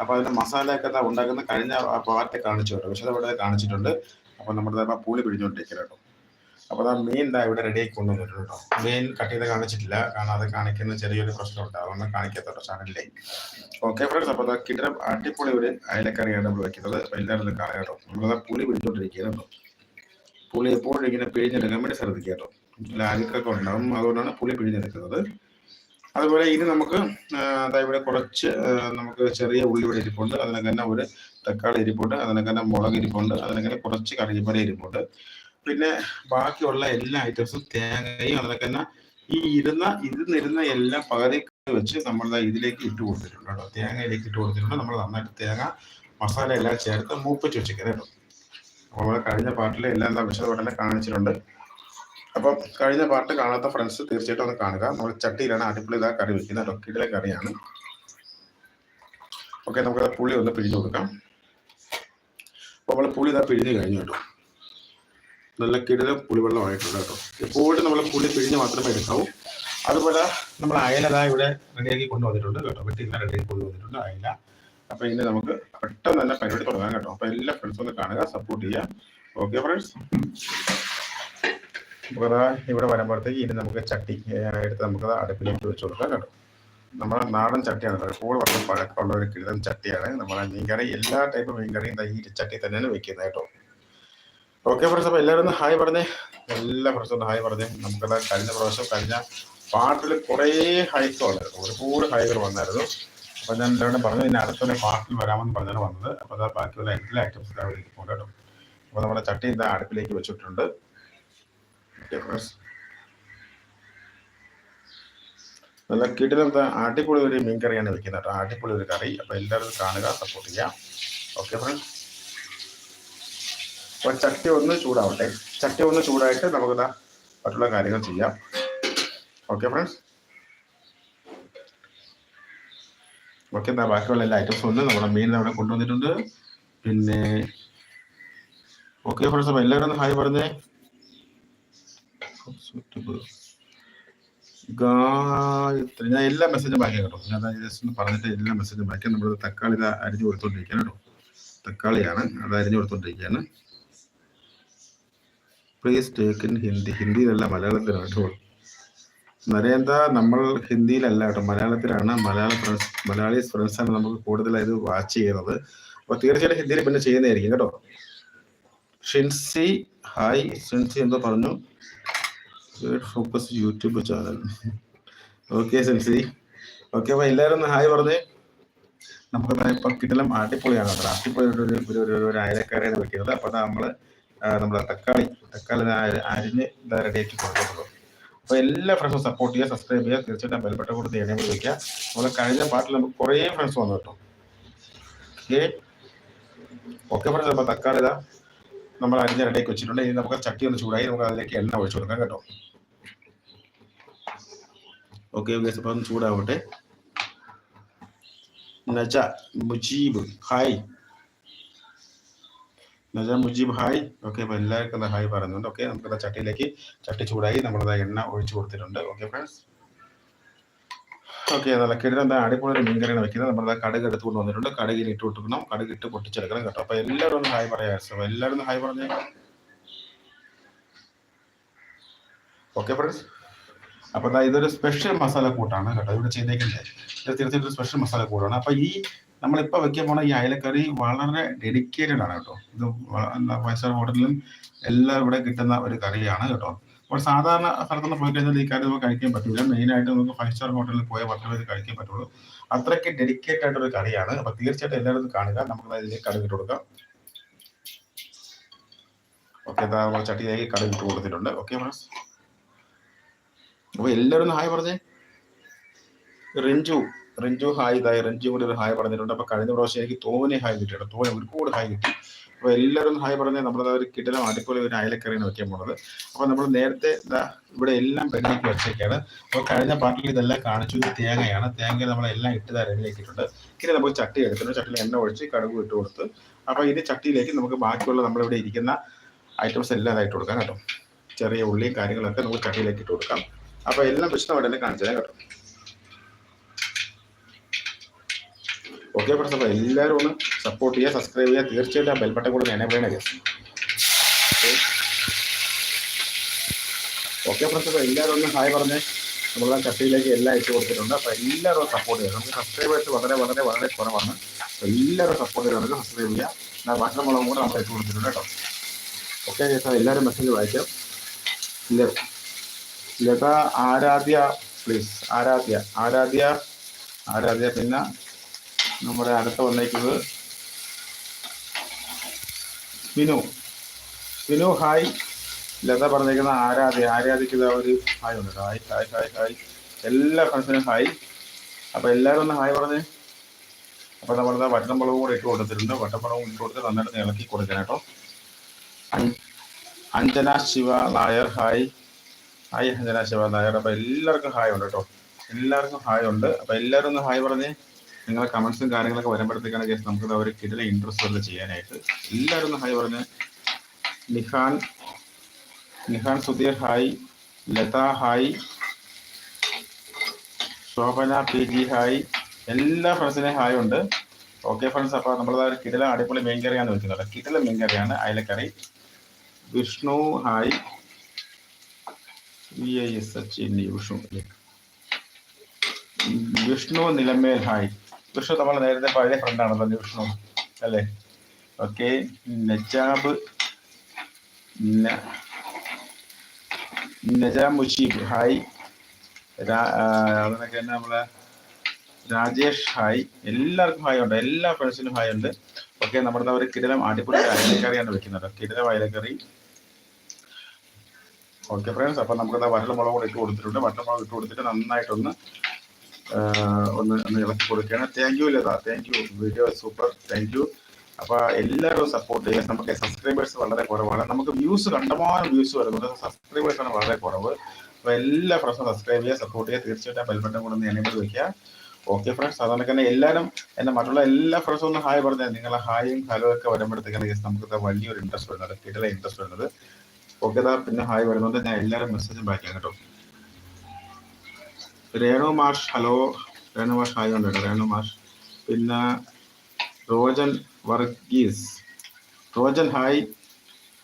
അപ്പോൾ അതിന്റെ മസാലയൊക്കെ ഒക്കെ ഉണ്ടാക്കുന്ന കഴിഞ്ഞ ആ പാർട്ട് കാണിച്ചു കേട്ടോ വിശദമായിട്ട് കാണിച്ചിട്ടുണ്ട്. അപ്പോൾ നമ്മുടെ ദാ പുളി പിടിഞ്ഞുകൊണ്ടിരിക്കുക കേട്ടോ. അപ്പോൾ ആ മീൻ ദാ ഇവിടെ റെഡിയാക്കി കൊണ്ടുവന്നിട്ടുണ്ട് കേട്ടോ. മീൻ കട്ട് ചെയ്ത് കാണിച്ചിട്ടില്ല. കാരണം അത് കാണിക്കുന്ന ചെറിയൊരു പ്രശ്നമുണ്ട്. അതൊന്നും കാണിക്കാത്ത കേട്ടോ ചാനലിലെ. ഓക്കെ ഫ്രണ്ട്സ് അപ്പോൾ ദാ കിടം അടിപൊളി ഒരു അയലക്കറിയാണ് നമ്മൾ വെക്കുന്നത്. അപ്പോൾ എല്ലാവരും ഇത് കാണാം കേട്ടോ. നമ്മളത് പുളി പിടിച്ചോണ്ടിരിക്കുക കേട്ടോ. പുളി എപ്പോഴും ഇങ്ങനെ പിഴിഞ്ഞെടുക്കാൻ വേണ്ടി ശ്രദ്ധിക്കുക കേട്ടോ. ലാഗൊക്കെ ഉണ്ടാവും. അതുകൊണ്ടാണ് പുളി പിഴിഞ്ഞെടുക്കുന്നത്. അതുപോലെ ഇനി നമുക്ക് ഇവിടെ കുറച്ച് നമുക്ക് ചെറിയ ഉള്ളി ഇവിടെ ഇരിപ്പുണ്ട്. അതിനൊക്കെ തന്നെ ഒരു തക്കാളി ഇരിപ്പുണ്ട്. അതിനൊക്കെ തന്നെ മുളക് ഇരിപ്പുണ്ട്. അതിനൊക്കെ തന്നെ കുറച്ച് കറിവേപ്പില ഇരിപ്പുണ്ട്. പിന്നെ ബാക്കിയുള്ള എല്ലാ ഐറ്റംസും തേങ്ങയും അതിനൊക്കെ തന്നെ ഈ ഇരുന്ന ഇരുന്നിരുന്ന എല്ലാം പകുതി വെച്ച് നമ്മൾ ഇതിലേക്ക് ഇട്ട് കൊടുത്തിട്ടുണ്ട് കേട്ടോ. തേങ്ങയിലേക്ക് ഇട്ട് കൊടുത്തിട്ടുണ്ട്. നമ്മൾ നന്നായിട്ട് തേങ്ങ മസാല എല്ലാം ചേർത്ത് മൂപ്പിച്ച് വെച്ചിരിക്കുന്നത് കേട്ടോ. അപ്പോൾ കഴിഞ്ഞ പാർട്ടിൽ എല്ലാം എന്താ വിശദമായിട്ടെല്ലാം കാണിച്ചിട്ടുണ്ട്. അപ്പം കഴിഞ്ഞ പാർട്ട് കാണാത്ത ഫ്രണ്ട്സ് തീർച്ചയായിട്ടും ഒന്ന് കാണുക. നമ്മൾ ചട്ടിയിലാണ് അടിപൊളി കറി വെക്കുന്നത് കിടിലെ കറിയാണ്. ഓക്കെ നമുക്ക് പുളി ഒന്ന് പിഴിഞ്ഞു കൊടുക്കാം. അപ്പോൾ നമ്മൾ പുളി ഇതാ പിഴിഞ്ഞ് കഴിഞ്ഞു കേട്ടോ. നല്ല കിടില പുളിവെള്ളമായിട്ടുണ്ട് കേട്ടോ. എപ്പോഴും നമ്മൾ പുളി പിഴിഞ്ഞ് മാത്രമേ എടുക്കാവൂ. അതുപോലെ നമ്മൾ അയല ദാ ഇവിടെ റെഡിയാക്കി കൊണ്ടുവന്നിട്ടുണ്ട് കേട്ടോ. വെട്ടി റെഡിയാക്കി കൊണ്ടുവന്നിട്ടുണ്ട് അയല. അപ്പൊ ഇനി നമുക്ക് പെട്ടെന്ന് തന്നെ പരിപാടി തുടങ്ങാം കേട്ടോ. അപ്പൊ എല്ലാ ഫ്രണ്ട്സും ഒന്ന് കാണുക സപ്പോർട്ട് ചെയ്യുക. ഓക്കെ ഫ്രണ്ട്സ് നമുക്കതാ ഇവിടെ വരുമ്പോഴത്തേക്ക് ഇനി നമുക്ക് ചട്ടി എടുത്ത് നമുക്ക് അടുപ്പിലേക്ക് വെച്ച് കൊടുക്കാം കേട്ടോ നമ്മുടെ നാടൻ ചട്ടിയാണ് കൂടെ വളരെ പഴക്കമുള്ള ഒരു കിഴൻ ചട്ടിയാണ്. നമ്മുടെ മീൻകറി എല്ലാ ടൈപ്പ് മീൻകറിയും ഈ ചട്ടി തന്നെയാണ് വെക്കുന്നത് കേട്ടോ. ഓക്കെ ഫ്രണ്ട്സ് അപ്പോൾ എല്ലാവരും ഹായ് പറഞ്ഞേ. എല്ലാ ഫ്രണ്ട്സും ഹായ് പറഞ്ഞേ. നമുക്കത് കഴിഞ്ഞ പ്രാവശ്യം കഴിഞ്ഞ പാട്ടിൽ കുറേ ഹൈക്ക് വന്നായിരുന്നു. ഒരുപാട് ഹൈകൾ വന്നായിരുന്നു. അപ്പോൾ ഞാൻ എല്ലാവരും പറഞ്ഞു ഇനി അടുത്തൊരു പാട്ടിൽ വരാമെന്ന് പറഞ്ഞാണ് വന്നത്. അപ്പോൾ അതാ ബാക്കിയുള്ള എല്ലാ ഐറ്റംസ് കേട്ടോ. അപ്പോൾ നമ്മുടെ ചട്ടി ഇതാ അടുപ്പിലേക്ക് വെച്ചിട്ടുണ്ട്. ഫ്രണ്ട്സ് നല്ല കിടിലത്തെ അടിപൊളി ഒരു മീൻ കറിയാണ് വെക്കുന്നത് കേട്ടോ. അടിപൊളി ഒരു കറി. അപ്പോൾ എല്ലാവരും കാണുക സപ്പോർട്ട് ചെയ്യാം ഓക്കെ ഫ്രണ്ട്സ് അപ്പോൾ ചട്ടി ഒന്ന് ചൂടാവട്ടെ. ചട്ടി ഒന്ന് ചൂടായിട്ട് നമുക്ക് മറ്റുള്ള കാര്യങ്ങൾ ചെയ്യാം. ഓക്കെ ഫ്രണ്ട്സ് ഓക്കെ എന്നാ ബാക്കിയുള്ള എല്ലാ ഐറ്റംസും ഉണ്ട്. നമ്മുടെ മീൻ അവിടെ കൊണ്ടുവന്നിട്ടുണ്ട്. പിന്നെ ഓക്കെ ഫ്രണ്ട്സ് അപ്പോൾ എല്ലാവരും ഹായ് പറഞ്ഞേ. ഗായത്രി ഞാൻ എല്ലാ മെസ്സേജും ബാക്കി കേട്ടോ. ഞാൻ ജസ്റ്റ് പറഞ്ഞിട്ട് എല്ലാ മെസ്സേജും ബാക്കി നമ്മൾ തക്കാളി അരിഞ്ഞു കൊടുത്തോണ്ടിരിക്കുകയാണ് കേട്ടോ. തക്കാളിയാണ് അത് അരിഞ്ഞു കൊടുത്തോണ്ടിരിക്കുകയാണ്. പ്ലീസ് ടേക്ക് ഇൻ ഹിന്ദി ഹിന്ദിയിലല്ല മലയാളത്തിലാണ് കേട്ടോ. നരേന്ദ്ര നമ്മൾ ഹിന്ദിയിലല്ല കേട്ടോ. മലയാളത്തിലാണ് മലയാള ഫ്രണ്ട്സ് മലയാളി ഫ്രണ്ട്സാണ് നമുക്ക് കൂടുതലായി ഇത് വാച്ച് ചെയ്യുന്നത്. അപ്പോൾ തീർച്ചയായിട്ടും ഹിന്ദിയിൽ പിന്നെ ചെയ്യുന്നതായിരിക്കും കേട്ടോ. ഷിൻസി ഹായ് ഷിൻസി എന്തോ പറഞ്ഞു. Focus YouTube channel okay Selsi okay അപ്പൊ എല്ലാവരും ഒന്ന് ഹായ് പറഞ്ഞേ. നമുക്ക് ഇപ്പൊ കിട്ടലും അടിപൊളിയാണ് കേട്ടോ. അടിപൊളി ഒരു ഒരു- അയലക്കറിയാണ് വെക്കുന്നത് അപ്പൊ നമ്മൾ നമ്മുടെ തക്കാളി തക്കാളി അരിഞ്ഞ് റെഡിയാക്കി കൊടുക്കുന്നുള്ളൂ അപ്പോൾ എല്ലാ ഫ്രണ്ട്സും സപ്പോർട്ട് ചെയ്യുക സബ്സ്ക്രൈബ് ചെയ്യുക. തീർച്ചയായിട്ടും ബെൽബട്ട കൊടുത്ത് എന്നെ വിളിക്കുക. നമ്മളെ കഴിഞ്ഞ പാട്ടിൽ നമുക്ക് കുറേ ഫ്രണ്ട്സ് വന്നു കേട്ടോ. ഓക്കെ ഓക്കെ ഫ്രണ്ട്സ് അപ്പോൾ തക്കാളി ഇതാ നമ്മൾ അരിഞ്ഞ റെഡിയാക്കി വെച്ചിട്ടുണ്ട്. ഇനി നമുക്ക് ചട്ടി ഒന്ന് ചൂടായി നമുക്ക് അതിലേക്ക് എണ്ണ ഒഴിച്ചു കൊടുക്കാം കേട്ടോ. ഓക്കെ ഓക്കെ ഒന്ന് ചൂടാവട്ടെ. Naja Mujeeb hi. Naja Mujeeb hi. Okay അപ്പോൾ എല്ലാവർക്കും ഹായ് പറയുന്നുണ്ട്. ഓക്കെ നമുക്ക് ചട്ടിയിലേക്ക് ചട്ടി ചൂടായി നമ്മളത് എണ്ണ ഒഴിച്ചു കൊടുത്തിട്ടുണ്ട്. ഓക്കെ ഫ്രണ്ട്സ് ഓക്കെ അതല്ല കിടന്ന എന്താ അടിപൊളി ഒരു മീൻ കറിയാണ് വെക്കുന്നത് നമ്മളത് കടുക് എടുത്തുകൊണ്ട് വന്നിട്ടുണ്ട്. കടുകിൽ ഇട്ട് കൊടുക്കണം. കടുക് ഇട്ട് പൊട്ടിച്ചെടുക്കണം കേട്ടോ. അപ്പോൾ എല്ലാവരും ഒന്ന് ഹായ് പറയാം സോ എല്ലാവരും ഹായ് പറഞ്ഞേ. ഓക്കെ ഫ്രണ്ട്സ് അപ്പോൾ അതായത് ഇതൊരു സ്പെഷ്യൽ മസാല കൂട്ടാണ് കേട്ടോ ഇവിടെ ചെയ്തേക്കുന്നത്. തീർച്ചയായിട്ടും സ്പെഷ്യൽ മസാല കൂട്ടാണ് അപ്പോൾ ഈ നമ്മളിപ്പോൾ വെക്കാൻ പോണ ഈ അയലക്കറി വളരെ ഡെഡിക്കേറ്റഡ് ആണ് കേട്ടോ. ഇത് ഫൈവ് സ്റ്റാർ ഹോട്ടലിലും എല്ലാം ഇവിടെ കിട്ടുന്ന ഒരു കറിയാണ് കേട്ടോ. അപ്പോൾ സാധാരണ സ്ഥലത്തൊന്നും പോയി കഴിഞ്ഞാൽ ഈ കറി നമുക്ക് കഴിക്കാൻ പറ്റില്ല മെയിനായിട്ട് നമുക്ക് ഫൈവ് സ്റ്റാർ ഹോട്ടലിൽ പോയാൽ മാത്രമേ കഴിക്കാൻ പറ്റുള്ളൂ. അത്രയ്ക്ക് ഡെഡിക്കേറ്റ് ആയിട്ടൊരു കറിയാണ്. അപ്പോൾ തീർച്ചയായിട്ടും എല്ലാവരും കാണുക. നമുക്ക് ഇതിലേക്ക് കടുകിട്ട് കൊടുക്കാം. ഓക്കെ ചട്ടിയിലേക്ക് കടുകിട്ട് കൊടുത്തിട്ടുണ്ട്. ഓക്കെ ഫ്രണ്ട്സ് അപ്പോൾ എല്ലാവരും ഹായ് പറഞ്ഞേ. റിഞ്ചു റിഞ്ചു ഹായ്. ഇതായി റിഞ്ചു കൂടി ഒരു ഹായ് പറഞ്ഞിട്ടുണ്ട്. അപ്പൊ കഴിഞ്ഞ പ്രാവശ്യം എനിക്ക് തോനെ ഹായ് കിട്ടിയിട്ടുണ്ട്. തോനെ ഒരുപാട് ഹായ് കിട്ടി. അപ്പൊ എല്ലാവരും ഹായ് പറഞ്ഞേ. നമ്മുടെ ഒരു കിടലം അടിപൊളി ഒരു അയലക്കറിയാണ് വെക്കാൻ പോണത്. അപ്പൊ നമ്മൾ നേരത്തെ ഇവിടെ എല്ലാം റെഡിയാക്കി വെച്ചേക്കാണ്. അപ്പൊ കഴിഞ്ഞ പാട്ടിൽ ഇതെല്ലാം കാണിച്ചു. തേങ്ങയാണ്. തേങ്ങ നമ്മളെല്ലാം ഇട്ട് റെഡിയാക്കിയിട്ടുണ്ട് ഇനി നമുക്ക് ചട്ടി എടുക്കുന്നു ചട്ടിയിൽ എണ്ണ ഒഴിച്ച് കടുക് ഇട്ട് കൊടുത്ത് അപ്പൊ ഇനി ചട്ടിയിലേക്ക് നമുക്ക് ബാക്കിയുള്ള നമ്മളിവിടെ ഇരിക്കുന്ന ഐറ്റംസ് എല്ലാം ഇതായിട്ട് കൊടുക്കാം കേട്ടോ. ചെറിയ ഉള്ളിയും കാര്യങ്ങളൊക്കെ നമുക്ക് ചട്ടിയിലേക്ക് ഇട്ട് കൊടുക്കാം. അപ്പൊ എല്ലാം വിശദമായിട്ട് തന്നെ കാണിച്ചു കേട്ടോ. ഓക്കെ അപ്പോൾ എല്ലാവരും ഒന്ന് സപ്പോർട്ട് ചെയ്യുക സബ്സ്ക്രൈബ് ചെയ്യുക. തീർച്ചയായിട്ടും ആ ബെൽബട്ടൺ കൂടെ എന്നെ പറയണ ഓക്കെ ഫ്രണ്ട്സ് അപ്പോൾ എല്ലാവരും ഒന്ന് ഹായ് പറഞ്ഞ് നമ്മളെ ചട്ടിയിലേക്ക് എല്ലാം അയച്ചു കൊടുത്തിട്ടുണ്ട്. അപ്പോൾ എല്ലാവരും സപ്പോർട്ട് ചെയ്യുക. നമുക്ക് സബ്സ്ക്രൈബേഴ്സ് വളരെ വളരെ വളരെ കുറവാണ്. അപ്പോൾ എല്ലാവരും സപ്പോർട്ട് ചെയ്യുന്നവർക്ക് സബ്സ്ക്രൈബ് ചെയ്യുക ഞാൻ ഭക്ഷണം മുളകും കൂടെ നമ്മൾ അയച്ചു കൊടുത്തിട്ടുണ്ട് കേട്ടോ. ഓക്കെ ചേട്ടാ എല്ലാവരും മെസ്സേജ് വായിക്കാം. ല- ലത ആരാധ്യ പ്ലീസ് ആരാധ്യ ആരാധ്യ ആരാധ്യ പിന്നെ നമ്മുടെ അടുത്ത് വന്നേക്കുന്നത് വിനു. വിനു ഹായ് ലത പറഞ്ഞേക്കുന്ന ആരാധ്യ ആരാധ്യക്ക് ഇതാ ഒരു ഹായ് ഉണ്ട് ഹായ് ഹായ് ഹായ് ഹായ് എല്ലാ ഫ്രണ്ട്സിനും ഹായ് അപ്പോൾ എല്ലാവരും ഒന്ന് ഹായ് പറഞ്ഞേ. അപ്പോൾ നമ്മളിതാ വട്ടമ്പളവും കൂടെ ഇട്ട് കൊടുത്തിട്ടുണ്ട്. വട്ടമ്പളവും ഇട്ട് കൊടുത്ത് നന്നായിട്ട് ഇളക്കി കൊടുക്കണം കേട്ടോ. അഞ്ജന ശിവ നായർ ഹായ് ഹായ് അഞ്ജന ശിവ നായർ എല്ലാവർക്കും ഹായ് ഉണ്ട് കേട്ടോ എല്ലാവർക്കും ഹായ് ഉണ്ട്. അപ്പോൾ എല്ലാവരും ഒന്ന് ഹായ് പറഞ്ഞ് നിങ്ങളെ കമൻസും കാര്യങ്ങളൊക്കെ വരുമ്പോഴത്തേക്കാണ് കേസ് നമുക്ക് ഒരു കിടല ഇൻട്രസ്റ്റ് ഒക്കെ ചെയ്യാനായിട്ട്. എല്ലാവരും ഒന്ന് ഹായ് പറഞ്ഞ്. Nihan Nihan Sudheer hi Latha hi Shobhana P G hi എല്ലാ ഫ്രണ്ട്സിനെയും ഹായ് ഉണ്ട്. ഓക്കെ ഫ്രണ്ട്സ് അപ്പോൾ നമ്മൾ ഒരു കിടല അടിപൊളി മീൻ കറിയാണ് വെക്കുന്നത് കിടല മീൻ കറിയാണ് അയലക്കറി. Vishnu hi V Sachin Vishnu Vishnu Nilamel hi Vishnu നമ്മൾ നേരത്തെ പഴയ ഫ്രണ്ടാണല്ലോ വിഷ്ണു. അല്ലേ? ഓക്കെ. നജാബ് നജാബ് നജാം മുഷീബ് ഹായ് അതിനൊക്കെ തന്നെ നമ്മളെ? രാജേഷ് ഹായ്. എല്ലാവർക്കും ഹായ് ഉണ്ട്. എല്ലാ ഫ്രണ്ട്സിനും ഹായ് ഉണ്ട്. ഓക്കെ നമ്മുടെ ഒരു കിടിലം അടിപൊളി അയലക്കറിയാണ് വെക്കുന്നത്. കിടിലം അയലക്കറി. ഓക്കെ ഫ്രണ്ട്സ് അപ്പൊ നമുക്ക് വറ്റൽമുളക് കൂടെ ഇട്ട് കൊടുത്തിട്ടുണ്ട്. വറ്റൽമുളക് ഇട്ട് കൊടുത്തിട്ട് നന്നായിട്ടൊന്ന് ഒന്ന് ഒന്ന് ഇളക്കി കൊടുക്കുകയാണ്. Thank you Latha. Thank you video super thank you അപ്പൊ എല്ലാവരും സപ്പോർട്ട് ചെയ്യുക. നമുക്ക് സബ്സ്ക്രൈബേഴ്സ് വളരെ കുറവാണ്. നമുക്ക് വ്യൂസ് കണ്ടമാനം വ്യൂസ് വരുന്നുണ്ട്. സബ്സ്ക്രൈബേഴ്സ് ആണ് വളരെ കുറവ്. അപ്പോൾ എല്ലാ ഫ്രണ്ട്സും സബ്സ്ക്രൈബ് ചെയ്യുക സപ്പോർട്ട് ചെയ്യുക. തീർച്ചയായിട്ടും ബെൽബട്ടൺ കൂടെ ഒന്ന് എനേബിൾ വയ്ക്കുക ഓക്കെ ഫ്രണ്ട്സ് അതുകൊണ്ട് തന്നെ എല്ലാവരും എന്നെ മറ്റുള്ള എല്ലാ ഫ്രണ്ട്സും ഒന്ന് ഹായ് പറഞ്ഞാൽ നിങ്ങളെ ഹായും ഹലോ ഒക്കെ വരുമ്പോഴത്തേക്കാണ് നമുക്ക് വലിയൊരു ഇൻട്രസ്റ്റ് വരുന്നത്. കിട്ടില്ല ഇൻട്രസ്റ്റ് വരുന്നത്. ഓക്കെ ദാ പിന്നെ ഹായ് വരുന്നുണ്ട്. ഞാൻ എല്ലാവരും മെസ്സേജും ബാക്കിയാണ് കേട്ടോ. രേണു മാഷ് ഹലോ. രേണു മാഷ് ഹായ് ഉണ്ട് കേട്ടോ? രേണു മാഷ്. പിന്നെ Rojan Varghese. Rojan hi.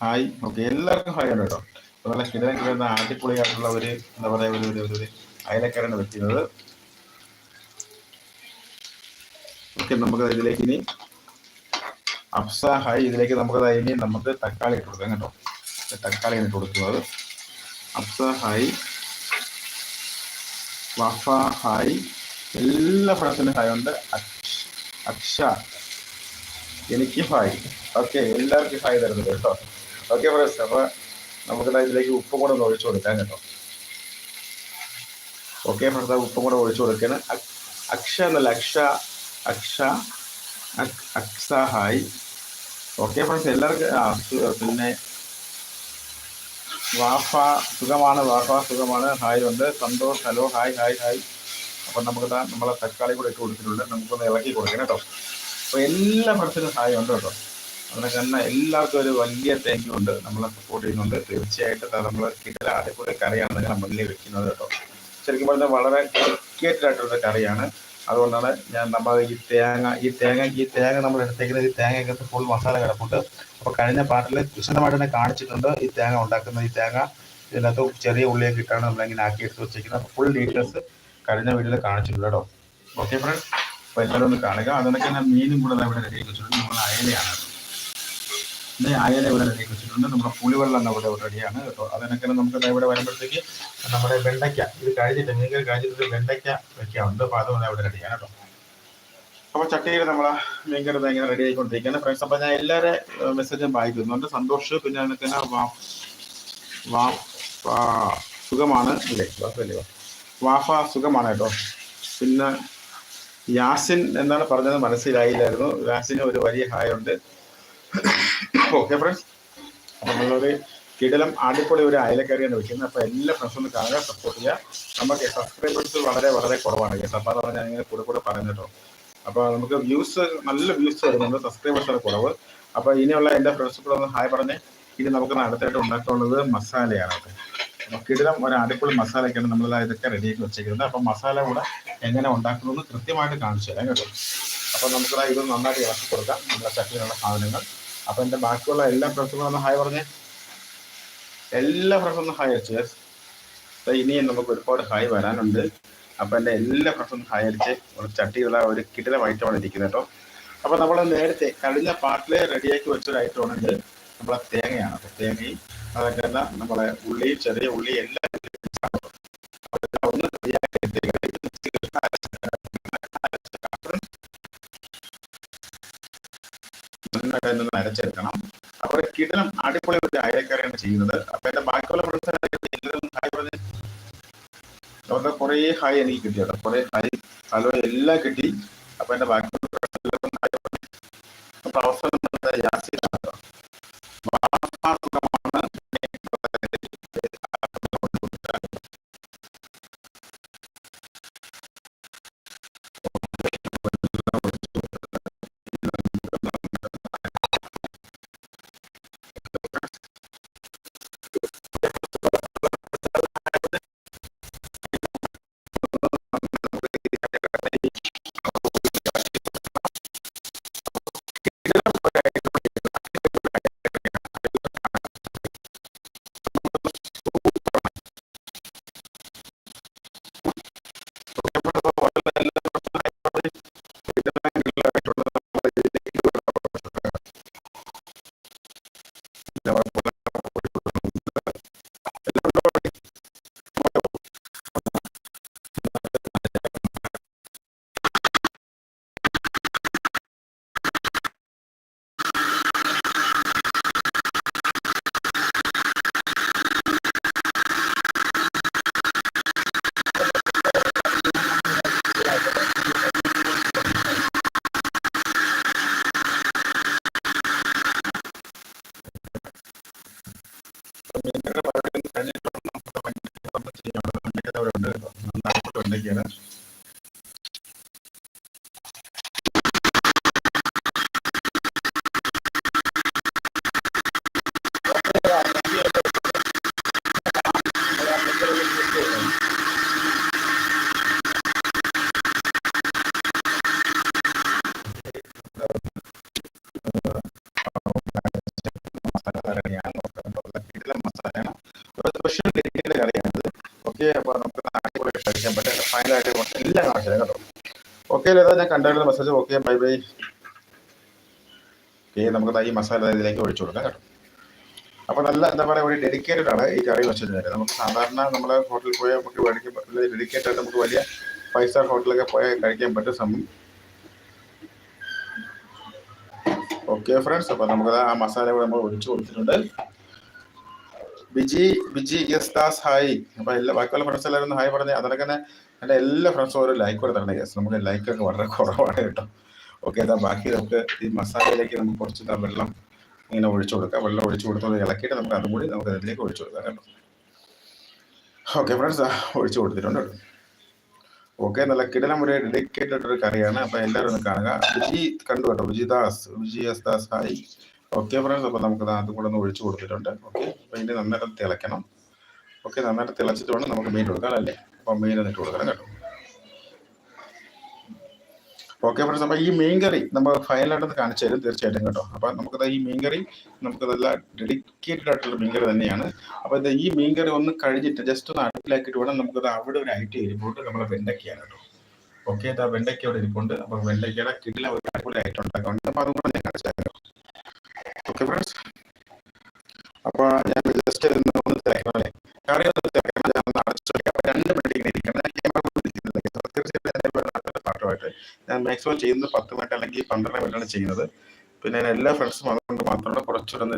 Hi. Okay എല്ലാവർക്കും ഹായ് ഉണ്ട് കേട്ടോ? അതുപോലെ കിടലം കിടന്ന അടിപൊളിയായിട്ടുള്ള ഒരു എന്താ പറയുക ഒരു ഒരു- ഒരു അയലക്കാരാണ് വെക്കുന്നത് ഓക്കെ നമുക്ക് ഇതിലേക്ക് ഇനി അഫ്സ ഹായ്. ഇതിലേക്ക് നമുക്ക് ഇനി നമുക്ക് തക്കാളി ഇട്ട് കൊടുക്കാം കേട്ടോ. തക്കാളി ഇട്ട് കൊടുക്കുന്നത്. അബ്സഹായി ഹായ് എല്ലാ ഫ്രണ്ട്സിനും ഹായ് ഉണ്ട്. അക്ഷ എനിക്ക് ഹായ്. ഓക്കെ എല്ലാവർക്കും ഹായ് തരുന്നത് കേട്ടോ. ഓക്കെ ഫ്രണ്ട്സ് അപ്പൊ നമുക്ക് ഇതിലേക്ക് ഉപ്പും കൂടെ ഒന്ന് ഒഴിച്ചു കൊടുക്കാം കേട്ടോ. ഓക്കെ ഫ്രണ്ട്സ് ഉപ്പും കൂടെ ഒഴിച്ചു കൊടുക്കുകയാണ് അക്ഷ എന്നല്ല അക്ഷ അക്ഷ അക്- അക്സ ഹായ്. ഓക്കെ ഫ്രണ്ട്സ് എല്ലാവർക്കും പിന്നെ വാഫ സുഖമാണ് വാഫ സുഖമാണ്. ഹായ് ഉണ്ട്. Santhosh hello hi hi hi അപ്പം നമുക്ക് നമ്മളെ തക്കാളി കൂടെ ഇട്ട് കൊടുത്തിട്ടുണ്ട്. നമുക്കൊന്ന് ഇളക്കി കൊടുക്കണം കേട്ടോ. അപ്പോൾ എല്ലാ ഫ്രണ്ട്സിനും ഹായ് ഉണ്ട് കേട്ടോ. അതിനെ തന്നെ എല്ലാവർക്കും ഒരു വലിയ താങ്ക് യു ഉണ്ട്. നമ്മളെ സപ്പോർട്ട് ചെയ്യുന്നുണ്ട്. തീർച്ചയായിട്ടും നമ്മൾ കിടല അടിപൊളി കറിയാണ് നമ്മൾ മുന്നിൽ വെക്കുന്നത് കേട്ടോ. ശരിക്കും പറഞ്ഞാൽ വളരെ ഡെലിക്കേറ്റഡ് ആയിട്ടുള്ള കറിയാണ്. അതുകൊണ്ടാണ് ഞാൻ നമ്മൾ ഈ തേങ്ങ ഈ തേങ്ങ ഈ തേങ്ങ നമ്മൾ എടുത്തേക്കുന്നത് ഈ തേങ്ങയ്ക്കകത്ത് ഫുൾ മസാല കിടപ്പുണ്ട് അപ്പോൾ കഴിഞ്ഞ പാട്ടിൽ വിശദമായിട്ട് തന്നെ കാണിച്ചിട്ടുണ്ട് ഈ തേങ്ങ ഉണ്ടാക്കുന്ന ഈ തേങ്ങ ഇതിനകത്ത് ചെറിയ ഉള്ളിയൊക്കെ ഇട്ടാണ് നമ്മളിങ്ങനെ ആക്കി എടുത്ത് വെച്ചിരിക്കുന്നത്. അപ്പോൾ ഫുൾ ഡീറ്റെയിൽസ് കഴിഞ്ഞ വീഡിയോയിൽ കാണിച്ചിട്ടുണ്ട് കേട്ടോ. ഓക്കെ ഫ്രണ്ട് അപ്പോൾ എല്ലാവരും ഒന്ന് കാണുക. അതുകൊണ്ടൊക്കെ ഞാൻ മീനും കൂടെ ഇവിടെ റെഡി വെച്ചിട്ടുണ്ട്. നമ്മൾ അയലയാണ്. അയല ഇവിടെ റെഡി വെച്ചിട്ടുണ്ട് നമ്മുടെ പുളിവെള്ളം ഇവിടെ റെഡിയാണ് കേട്ടോ അതിനൊക്കെ നമുക്ക് ഇവിടെ വരുമ്പോഴത്തേക്ക് നമ്മുടെ വെണ്ടയ്ക്ക. ഇത് കഴിഞ്ഞിട്ട് നിങ്ങൾ കറി കഴിഞ്ഞിട്ട് വെണ്ടയ്ക്ക വെക്കാറുണ്ട് അപ്പോൾ അതും അവിടെ റെഡിയാണ് കേട്ടോ. അപ്പോൾ ചട്ടിയിൽ നമ്മളെ മീൻകറി ഇങ്ങനെ റെഡി ആയിക്കൊണ്ടിരിക്കുകയാണ്. ഫ്രണ്ട്സ് അപ്പോൾ ഞാൻ എല്ലാരെ മെസ്സേജും വായിക്കുന്നുണ്ട്. സന്തോഷ് പിന്നെ അതിനൊക്കെ വാ വാ സുഖമാണ്. ഇല്ലേ? വാഫ സുഖമാണ് കേട്ടോ. പിന്നെ യാസിൻ എന്നാണ് പറഞ്ഞത് മനസ്സിലായില്ലായിരുന്നു. യാസിന് ഒരു വലിയ ഹായുണ്ട് ഓക്കെ ഫ്രണ്ട്സ് അപ്പം നമ്മളൊരു കിടലം അടിപൊളി ഒരു അയലക്കറിയാണ് വെക്കുന്നത്. അപ്പോൾ എല്ലാ ഫ്രണ്ട്സ് ഒന്ന് കാണുക സപ്പോർട്ട് ചെയ്യുക. നമുക്ക് സബ്സ്ക്രൈബേഴ്സ് വളരെ വളരെ കുറവാണ് കേട്ടോ. അപ്പോൾ അതാണ് ഞാൻ ഇങ്ങനെ കൂടെ കൂടെ കേട്ടോ. അപ്പോൾ നമുക്ക് വ്യൂസ് നല്ല വ്യൂസ് വരുന്നുണ്ട്. സബ്സ്ക്രൈബേഴ്സ് കുറവ്. അപ്പോൾ ഇനിയുള്ള എന്റെ ഫ്രണ്ട്സ് കൂടെ ഒന്ന് ഹായ് പറഞ്ഞ് ഇനി നമുക്ക് അടുത്തായിട്ട് ഉണ്ടാക്കാനുള്ളത് മസാലയാണ് കിടിലം ഒരു അടിപൊളി മസാലയൊക്കെയാണ് നമ്മൾ ഇതൊക്കെ റെഡിയാക്കി വെച്ചേക്കുന്നത് അപ്പം മസാല കൂടെ എങ്ങനെ ഉണ്ടാക്കുന്നത് കൃത്യമായിട്ട് കാണിച്ചു തരാം കേട്ടോ. അപ്പോൾ നമുക്ക് ഇത് നന്നായിട്ട് ഇളക്കി കൊടുക്കാം. നമ്മുടെ ചട്ടിയിലുള്ള സാധനങ്ങൾ. അപ്പോൾ എന്റെ ബാക്കിയുള്ള എല്ലാ ഫ്രണ്ട്സും ഒന്ന് ഹായ് പറഞ്ഞേ. എല്ലാ ഫ്രണ്ട്സും ഒന്ന് ഹായ് അടിച്ചു. ഇനിയും നമുക്ക് ഒരുപാട് ഹായ് വരാനുണ്ട്. അപ്പോൾ എന്റെ എല്ലാ ഫ്രണ്ട്സും ഹായ് അടിച്ച്. ഒരു ചട്ടിയുള്ള ഒരു കിടിലമായിട്ടാണ് ഇരിക്കുന്നത് കേട്ടോ. അപ്പോൾ നമ്മൾ നേരത്തെ കഴിഞ്ഞ പാർട്ടിൽ റെഡിയാക്കി വെച്ചൊരു ഐറ്റമാണ് ഇത്. നമ്മളെ തേങ്ങയാണ്. അപ്പോൾ തേങ്ങയും അതൊക്കെ നമ്മളെ ഉള്ളിയും ചെറിയ ഉള്ളിയും എല്ലാം ഒന്ന് റെഡിയാക്കി നന്നായിട്ട് അരച്ചെടുക്കണം അപ്പോൾ കിടലം അടിപൊളി ഒരു അയലക്കറിയാണ് ചെയ്യുന്നത്. അപ്പൊ എന്റെ ബാക്കിയുള്ള ഹായ് പറഞ്ഞ്? ഹായ് എനിക്ക് കിട്ടി കേട്ടോ. കുറേ ഹായ് ഹലോ എല്ലാം കിട്ടി. അപ്പൊ എന്റെ ബാക്കിയുള്ള ഫൈനലായിട്ട് എല്ലാം കാണിച്ചു കേട്ടോ ഓക്കെ ലതാ ഞാൻ കണ്ടായിരുന്ന message okay bye bye okay നമുക്ക് ഈ മസാല ഇതിലേക്ക് ഒഴിച്ചു കൊടുക്കാം കേട്ടോ. അപ്പോൾ നല്ല എന്താ പറയുക ഒരു ഡെഡിക്കേറ്റഡ് ആണ് ഈ കറി വെച്ചിട്ട് നമുക്ക് സാധാരണ നമ്മൾ ഹോട്ടലിൽ പോയാൽ നമുക്ക് മേടിക്കാൻ പറ്റില്ല ഡെഡിക്കേറ്റഡ് ആയിട്ട് നമുക്ക് വലിയ ഫൈവ് സ്റ്റാർ ഹോട്ടലൊക്കെ പോയാൽ കഴിക്കാൻ പറ്റും സമയം ഓക്കെ ഫ്രണ്ട്സ് അപ്പോൾ നമുക്ക് ആ മസാല കൂടെ നമ്മൾ ഒഴിച്ചു കൊടുത്തിട്ടുണ്ട്. ബിജി ബിജി ഗസ് ദാസ് ഹായ് അപ്പോൾ എല്ലാ ബാക്കിയുള്ള ഫ്രണ്ട്സ് എല്ലാവരും ഹായ് പറഞ്ഞേ അതിനൊക്കെ തന്നെ എന്റെ എല്ലാ ഫ്രണ്ട്സും ഓരോ ലൈക്ക് കൊടുത്തിട്ടുണ്ട്. കേസ് നമുക്ക് ലൈക്കൊക്കെ വളരെ കുറവാണ് കേട്ടോ. ഓക്കെ അതാ ബാക്കി നമുക്ക് ഈ മസാലയിലേക്ക് നമുക്ക് കുറച്ച് വെള്ളം ഇങ്ങനെ ഒഴിച്ചു കൊടുക്കാം. വെള്ളം ഒഴിച്ചു കൊടുത്തോളം ഇളക്കിയിട്ട് നമുക്ക് അതും കൂടി നമുക്ക് അതിലേക്ക് ഒഴിച്ചു കൊടുക്കാം കേട്ടോ. ഓക്കെ ഫ്രണ്ട്സ് ഒഴിച്ചു കൊടുത്തിട്ടുണ്ട് ഓക്കെ നല്ല കിടലം ഒരു ഡെഡിക്കേറ്റഡ് ഒരു കറിയാണ്. അപ്പോൾ എല്ലാവരും ഒന്ന് കാണുക. വിജി കണ്ടു കേട്ടോ. Vijidas Viji S Das hi. Okay friends അപ്പോൾ നമുക്ക് അതും കൂടെ ഒന്ന് ഒഴിച്ചു കൊടുത്തിട്ടുണ്ട്. ഓക്കെ അപ്പോൾ ഇനി നന്നായിട്ട് തിളയ്ക്കണം. ഓക്കെ നന്നായിട്ട് തിളച്ചിട്ട് വേണം നമുക്ക് മീൻ കൊടുക്കാൻ അല്ലേ? അപ്പോൾ മീൻ എന്നിട്ട് കൊടുക്കണം കേട്ടോ. ഓക്കെ ഫ്രണ്ട്സ് അപ്പോൾ ഈ മീൻ കറി നമ്മൾ ഫൈനലായിട്ടൊന്ന് കാണിച്ചു തരും തീർച്ചയായിട്ടും കേട്ടോ. അപ്പോൾ നമുക്കത് ഈ മീൻ കറി നമുക്ക് നല്ല ഡെഡിക്കേറ്റഡ് ആയിട്ടുള്ള മീൻ കറി തന്നെയാണ്. അപ്പോൾ ഇത് ഈ മീൻ കറി ഒന്ന് കഴിഞ്ഞിട്ട് ജസ്റ്റ് ഒന്ന് അടുപ്പിലാക്കിയിട്ട് വേണം നമുക്കത് അവിടെ ഒരു ഐറ്റം ഇരിപ്പോട്ട് നമ്മളെ വെണ്ടയ്ക്കയാണ് കേട്ടോ. ഓക്കെ അത് വെണ്ടയ്ക്ക അവിടെ ഇരിപ്പുണ്ട്. അപ്പോൾ വെണ്ടയ്ക്കയുടെ കിടില ഒരു അടിപൊളി ഐറ്റം ഉണ്ടാക്കുന്നുണ്ട് അപ്പോൾ അതുകൊണ്ട് തന്നെ കാണിച്ചു തരാം. ഓക്കെ ഫ്രണ്ട്സ് അപ്പോൾ ഞാൻ ജസ്റ്റ് മാക്സിമം ചെയ്യുന്നത് പത്ത് മിനിറ്റ് അല്ലെങ്കിൽ പന്ത്രണ്ട് മിനിറ്റാണ് ചെയ്യുന്നത്. പിന്നെ എല്ലാ ഫ്രണ്ട്സും അതുകൊണ്ട് മാത്രമല്ല കുറച്ചുകൂടെ ഒന്ന്